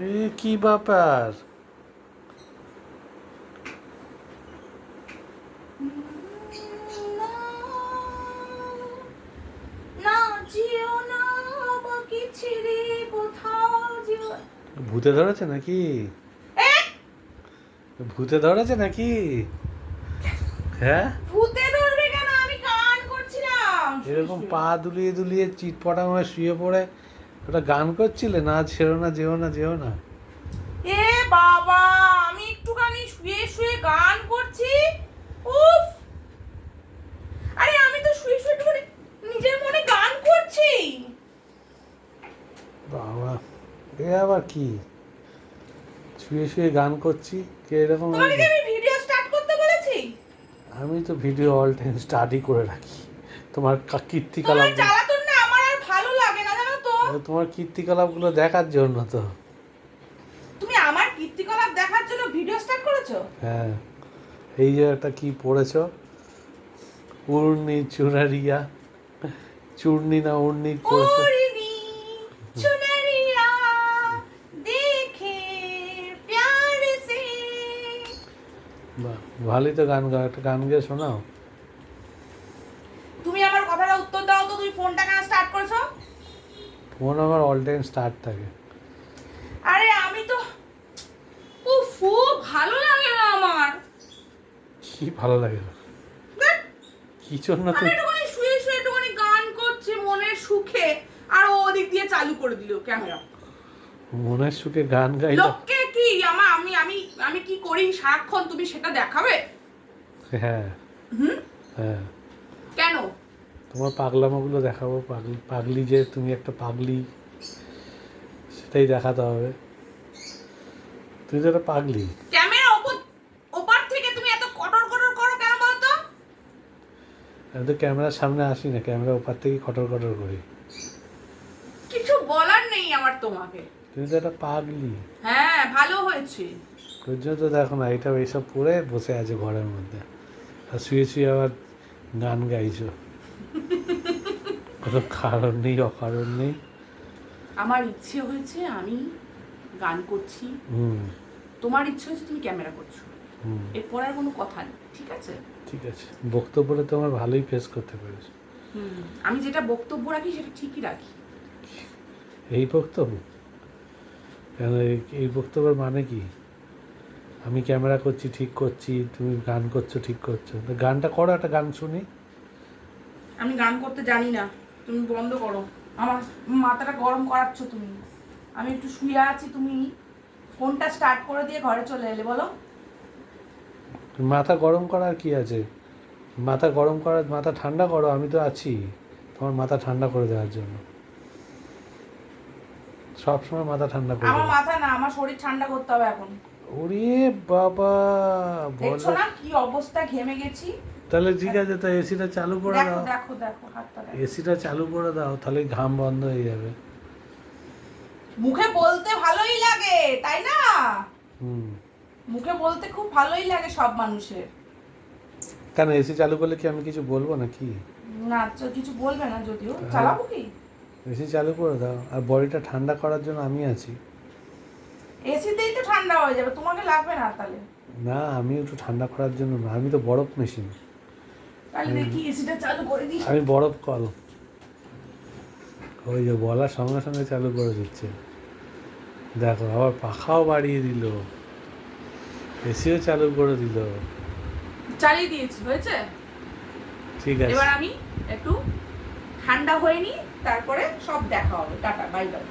এ কি ব্যাপার? ভূতে ধরেছে নাকি? ভূতে ধরেছে নাকি? হ্যাঁ? ভূতে ধরবে কেন? আমি গান করছিলাম। এরকম পা দুলিয়ে দুলিয়ে চিটপটা হয়ে শুয়ে পড়ে। ওটা গান করছিলে না ছেড়ো না যেও না যেও না। এ বাবা আমি একটুখানি শুয়ে শুয়ে গান করছি। উফ! আরে আমি তো শুয়ে শুয়ে একটুখানি নিজের মনে গান করছি। বাবা এ আবার কি? শুয়ে শুয়ে গান করছি কে এরকম আমি ভিডিও স্টার্ট করতে বলেছি? আমি তো ভিডিও অল টাইম স্টাডি করে রাখি। তোমার কীর্তিকলাপ তোমার জ্বালাতন না আমার আর ভালো লাগে না জানো তো তোমার কীর্তিকলাপগুলো দেখার জন্য তো। তুমি আমার কীর্তিকলাপ দেখার জন্য ভিডিও স্টার্ট করেছ? হ্যাঁ এই যে একটা কি পড়েছো? উর্নি চুনারিয়া চূর্ণি না উর্নি পড়েছো? ভালোই তো গান গাও একটা গান গিয়ে শোনাও। ফোন আমার অল টাইম স্টার্ট থাকে। আরে আমি তো উফ ভালো লাগে না আমার। কি ভালো লাগে না? কি জন্য আমি তুই একটুখানি শুয়ে শুয়ে একটুখানি গান করছি মনের সুখে আর ও ওদিক দিয়ে চালু করে দিল ক্যামেরা। মনের সুখে গান গাইলে? লোককে কি আমার আমি আমি আমি কি করি? সারাক্ষণ তুমি সেটা দেখাবে? হ্যাঁ। হুম? হ্যাঁ। তোমার পাগলামোগুলো দেখাবো। পাগলি পাগলি যে তুমি একটা পাগলি সেটাই দেখাতে হবে। তুই তো একটা পাগলি। ক্যামেরা ওপার থেকে তুমি এত কটর কটর করো কেন বলতো আমি তো ক্যামেরার সামনে আসি না ক্যামেরা ওপার থেকে খটর খটর করি। কিছু বলার নেই আমার তোমাকে। তুমি তো একটা পাগলি। হ্যাঁ ভালো হয়েছে। ওর জন্য তো দেখো না এটা এইসব পরে বসে আছে ঘরের মধ্যে। আর শুয়ে শুয়ে আবার গান গাইছো। কোনো কারণ নেই অকারণ নেই। আমার ইচ্ছে হয়েছে আমি গান করছি। তোমার ইচ্ছে হয়েছে তুমি ক্যামেরা করছ। এরপর আর কোনো কথা নেই ঠিক আছে? ঠিক আছে। বক্তব্যটা তো আমার ভালোই ফেস করতে পেরেছ। আমি যেটা বক্তব্য রাখি সেটা ঠিকই রাখি। এই বক্তব্য? কেন এই- বক্তব্যের মানে কি? আমি ক্যামেরা করছি ঠিক করছি তুমি গান করছ ঠিক করছ। গানটা করো একটা গান শুনি। আমি গান করতে জানি না। তুমি বন্ধ করো। আমার মাথাটা গরম করাচ্ছ তুমি। আমি একটু শুয়ে আছি তুমি ফোনটা স্টার্ট করে দিয়ে ঘরে চলে এলে বলো। মাথা গরম করার কি আছে? মাথা গরম করার মাথা ঠান্ডা করো আমি তো আছি। তোমার মাথা ঠান্ডা করে দেওয়ার জন্য। সব সময় মাথা ঠান্ডা করে আমার মাথা না আমার শরীর ঠান্ডা করতে হবে এখন। ওরে বাবা দেখছ না কি অবস্থা? ঘেমে গেছি। তাহলে ঠিক আছে তো এসিটা চালু করে দাও। দেখো দেখো হাতটা এসিটা চালু করে দাও তাহলে ঘাম বন্ধ হয়ে যাবে। মুখে বলতে ভালোই লাগে তাই না? হুম। মুখে বলতে খুব ভালোই লাগে সব মানুষের। কেন এসি চালু করলে কি আমি কিছু বলব নাকি? না কিছু বলবে না যদিও। হ্যাঁ। চালাবো কি? এসি চালু করে দাও আর বডিটা ঠান্ডা করার জন্য আমি আছি। এসিতেই তো ঠান্ডা হয়ে যাবে তোমাকে লাগবে না তাহলে। না আমি একটু ঠান্ডা করার জন্য না আমি তো বরফ মেশিন। তাহলে দেখি এসিটা চালু করে দিই। আমি বরফ কল। ওই যে বলার সঙ্গে সঙ্গে চালু করে দিচ্ছে। দেখো আবার পাখাও বাড়িয়ে দিল। এসিও চালু করে দিল। চালিয়ে দিয়েছি হয়েছে? ঠিক আছে। এবার আমি একটু ঠান্ডা হয়ে নি তারপরে সব দেখা হবে। Tata bye bye.